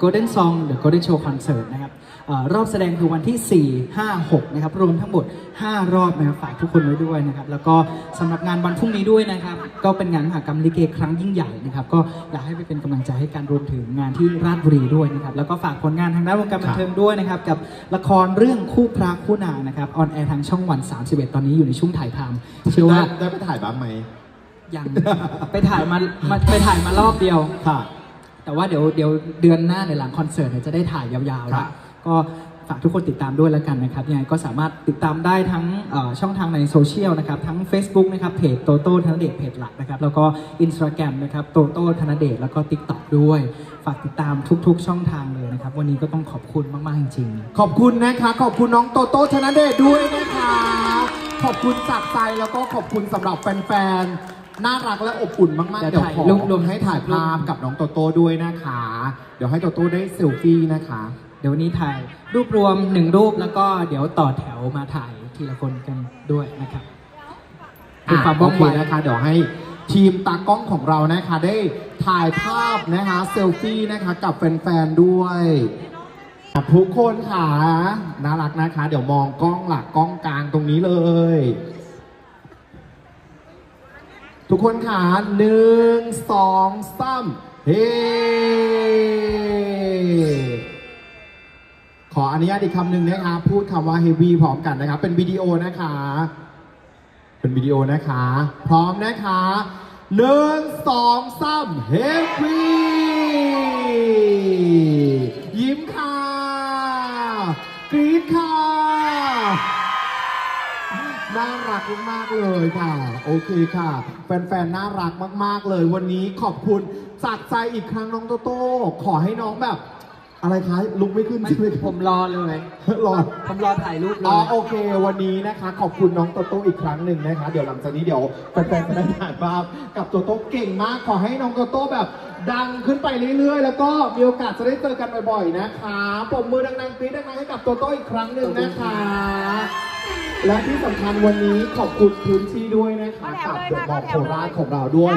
Golden Song The Golden Show Concert นะครับเอ่อรอบแสดงคือวันที่ 4 5 6 นะครับ รวมทั้งหมด 5 รอบนะครับฝากทุกคนไว้ด้วยนะครับ แล้วก็สำหรับงานวันพรุ่งนี้ด้วยนะครับ ก็เป็นงานมหากรรมลิเกครั้งยิ่งใหญ่นะครับ ก็อยากให้ไปเป็นกำลังใจให้การรวมถึงงานที่ราชบุรีด้วยนะครับ แล้วก็ฝากผลงานทางด้านวงการบันเทิงด้วยนะครับ กับละครเรื่องคู่พระคู่นางนะครับ ออนแอร์ทางช่องวัน 31 ตอนนี้อยู่ในช่วงถ่ายทำเชื่อว่าได้ไปถ่ายบ้างไหมยังไปถ่ายมามาไปถ่ายมารอบเดียวค่ะ แต่ว่าเดี๋ยวเดี๋ยวเดือนหน้าในหลังคอนเสิร์ตเนี่ยจะได้ถ่ายยาวๆครัแล้วบก็ฝากทุกคนติดตามด้วยแล้วกันนะครับยังไงก็สามารถติดตามได้ทั้งเอ่อช่องทางในโซเชียลนะครับ ทั้ง Facebook นะครับเพจโตโต้ธนเดชเพจหลักนะครับ แล้วก็ Instagram นะครับโตโต้ธนเดชแล้วก็ TikTok ด้วย ฝากติดตามทุกๆ ช่องทางเลยนะครับ วันนี้ก็ต้องขอบคุณมากๆจริงๆ ขอบคุณนะคะ ขอบคุณน้องโตโต้ชนะเดชด้วยนะคะ ขอบคุณจากใจแล้วก็ขอบคุณสำหรับแฟนๆ น่ารักและอบอุ่นมากๆ เดี๋เดี๋ยยววถ่ายขอรูปรวมให้ถ่ายภาพกับน้องโตโต้ด้วยนะคะ เดี๋ยวให้โตโต้ได้เซลฟี่นะคะ เดี๋ยววันนี้ถ่ายรูปรวมหนึ่งรูปแล้วก็เดี๋ยวต่อแถวมาถ่ายทีละคนกันด้วยนะครับเพื่อความว่องไวโอเคนะคะ เดี๋ยวให้ทีมตากล้องของเรานะคะ ได้ถ่ายภาพนะคะเซลฟี่นะคะกับแฟนๆด้วยทุกคนค่ะน่ารักนะคะ เดี๋ยวมองกล้องหลักกล้องกลางตรงนี้เลย ทุกคนค่ะหนึ่งสองสามเฮ้ขออนุญาตอีกคำหนึ่งนะคะพูดคำว่า heavy พร้อมกันนะครับ เป็นวิดีโอนะคะ เป็นวิดีโอนะคะ พร้อมนะคะหนึ่งสองสาม heavy ยิ้ม น่ารักมากๆเลยค่ะ โอเคค่ะ แฟนๆ น่ารักมากๆเลย วันนี้ขอบคุณจากใจอีกครั้งน้องโตโต้ขอให้น้องแบบ อะไรคะลุกไม่ขึ้นใช่ไหมผมรอเลย รอ ผมรอถ่ายรูปเลอ๋อย โอเค วันนี้นะคะ ขอบคุณน้องโตโต้อีกครั้งหนึ่งนะคะ เดี๋ยวหลังจากนี้เดี๋ยวแฟนๆจะได้ถ่ายภาพกับโตโต้เก่งมาก ขอให้น้องโตโต้แบบ ดังขึ้นไปเรื่อยๆ แล้วก็มีโอกาสจะได้เจอกันบ่อยๆนะคะปรบมือดังๆกรี๊ดดังๆให้กับโตโต้อีกครั้งหนึ่งนะคะ และที่สำคัญวันนี้ขอบคุณพื้นที่ด้วยนะคะกับเดอะมอลล์โคราชของเราด้วย